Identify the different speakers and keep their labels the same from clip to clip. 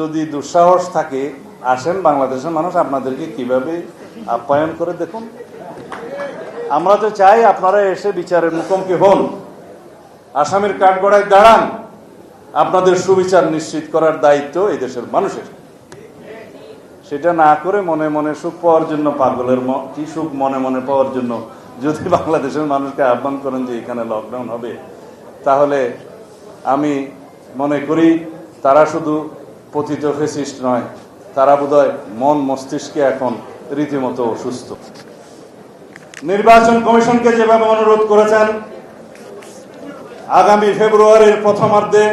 Speaker 1: যদি দুঃসাহস থাকে, আসেন বাংলাদেশের মানুষ আপনাদেরকে কীভাবে আপ্যায়ন করে দেখুন। আমরা তো চাই আপনারা এসে বিচারের মুখোমুখি হন। আসামির কাঠগড়ায় দাঁড়ান। আপনাদের সুবিচার নিশ্চিত করার দায়িত্ব এই দেশের মানুষের। সেটা না করে মনে মনে সুখ পাওয়ার জন্য পাগলের কি সুখ মনে মনে পাওয়ার জন্য? যদি বাংলাদেশের মানুষকে আহ্বান করেন যে এখানে লকডাউন হবে, তাহলে আমি মনে করি তারা শুধু পতিত ফেসিস্ট নয়। তারা বোধহয় মন মস্তিষ্কে এখন রীতিমতো অসুস্থ। নির্বাচন কমিশনকে যেভাবে অনুরোধ করেছেন, আগামী ফেব্রুয়ারির প্রথমার্ধে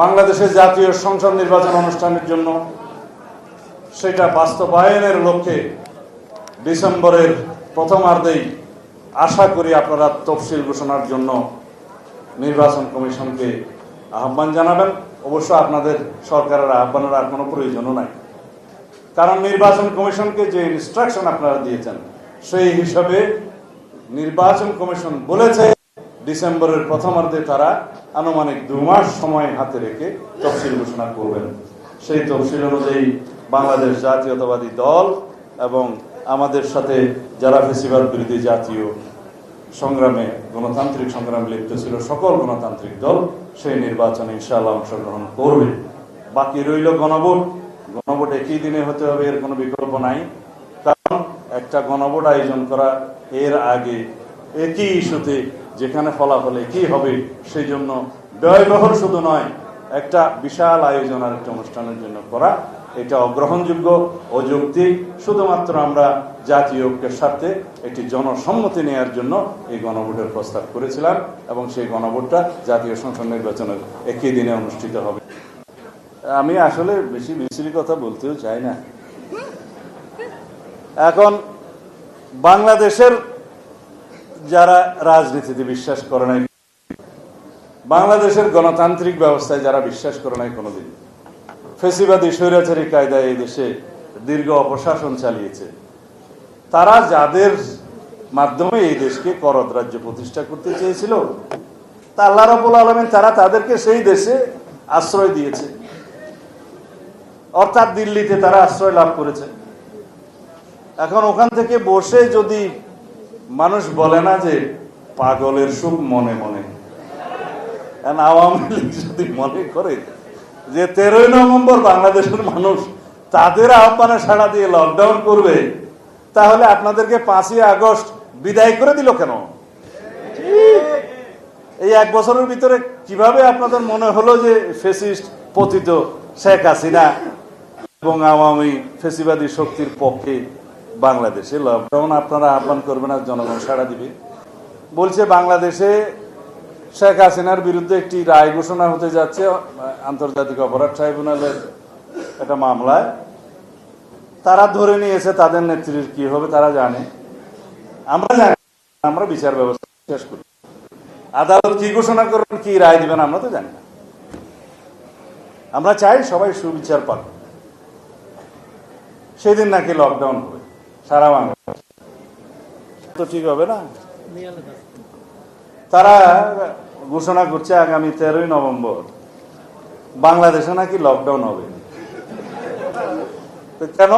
Speaker 1: বাংলাদেশের জাতীয় সংসদ নির্বাচন অনুষ্ঠানের জন্য সেটা বাস্তবায়নের লক্ষ্যে ডিসেম্বরের প্রথমার্ধেই আশা করি আপনারা তফসিল ঘোষণার জন্য নির্বাচন কমিশনকে আহ্বান জানাবেন। অবশ্য আপনাদের সরকারের আহ্বানের আর কোনো প্রয়োজনও নাই। কারণ নির্বাচন কমিশনকে যে ইনস্ট্রাকশন আপনারা দিয়েছেন, সেই হিসাবে নির্বাচন কমিশন বলেছে, ডিসেম্বরের প্রথমার্ধে তারা আনুমানিক দু মাস সময় হাতে রেখে তফসিল ঘোষণা করবেন। সেই তফসিল অনুযায়ী বাংলাদেশ জাতীয়তাবাদী দল এবং আমাদের সাথে যারা ফেসিবাদ বিরোধী জাতীয় সংগ্রামে, গণতান্ত্রিক সংগ্রামে লিপ্ত ছিল সকল গণতান্ত্রিক দল, সেই নির্বাচনে ইনশাআল্লাহ অংশগ্রহণ করবে। বাকি রইল গণভোট। গণভোট একই দিনে হতে হবে এর কোনো বিকল্প নাই। কারণ একটা গণভোট আয়োজন করা এর আগে একই ইস্যুতে যেখানে ফলাফল একই হবে সেই জন্য ব্যয়বহুল শুধু নয়, একটা বিশাল আয়োজন আর একটা অনুষ্ঠানের জন্য করা এটা অগ্রহণযোগ্য অযৌক্তিক শুধুমাত্র আমরা জাতীয় ঐক্যের স্বার্থে একটি জনসম্মতি নেওয়ার জন্য এই গণভোটের প্রস্তাব করেছিলাম এবং সেই গণভোটটা জাতীয় সংসদ নির্বাচনের একই দিনে অনুষ্ঠিত হবে। আমি আসলে বেশি মিছিল কথা বলতেও চাই না। এখন বাংলাদেশের যারা রাজনীতিতে বিশ্বাস করে নাই, বাংলাদেশের গণতান্ত্রিক ব্যবস্থায় যারা বিশ্বাস করে নাই কোনোদিন ফেসিবাদী স্বৈরাচারী কায়দায় এই দেশে দীর্ঘ অপশাসন চালিয়েছে। তারা যাদের মাধ্যমে এই দেশকে করদ রাজ্য প্রতিষ্ঠা করতে চেয়েছিল, তা আল্লাহ রাবুল আলমিন তারা তাদেরকে সেই দেশে আশ্রয় দিয়েছে। অর্থাৎ দিল্লিতে তারা আশ্রয় লাভ করেছে। এখন ওখান থেকে বসে যদি মানুষ বলে না যে পাগলের সুখ মনে মনে আওয়ামী লীগ যদি মনে করে যে তেরোই নভেম্বর বাংলাদেশের মানুষ তাদের আহ্বানে সাড়া দিয়ে লকডাউন করবে, তাহলে আপনাদেরকে পাঁচই আগস্ট বিদায় করে দিল কেন? এই এক বছরের ভিতরে কীভাবে আপনাদের মনে হলো যে ফেসিস্ট পতিত শেখ হাসিনা এবং আওয়ামী ফেসিবাদী শক্তির পক্ষে বাংলাদেশে লকডাউন আপনারা আহ্বান করবেন আর জনগণ সাড়া দিবে। বলছে বাংলাদেশে শেখ হাসিনার বিরুদ্ধে একটি রায় ঘোষণা হতে যাচ্ছে আন্তর্জাতিক অপরাধ ট্রাইব্যুনালের একটা মামলায়। তারা ধরে নিয়েছে তাদের নেত্রীর কি হবে, তারা জানে। আমরা জানি আমরা বিচার ব্যবস্থা শেষ করি। আদালত কি ঘোষণা করবেন, কি রায় দিবেন, আমরা তো জানি না। আমরা চাই সবাই সুবিচার পাক। সেদিন নাকি লকডাউন হবে, সারা বাংলাদেশ। তো ঠিক হবে না? তারা ঘোষণা করছে আগামী তেরোই নভেম্বর বাংলাদেশে নাকি লকডাউন হবে। কেন?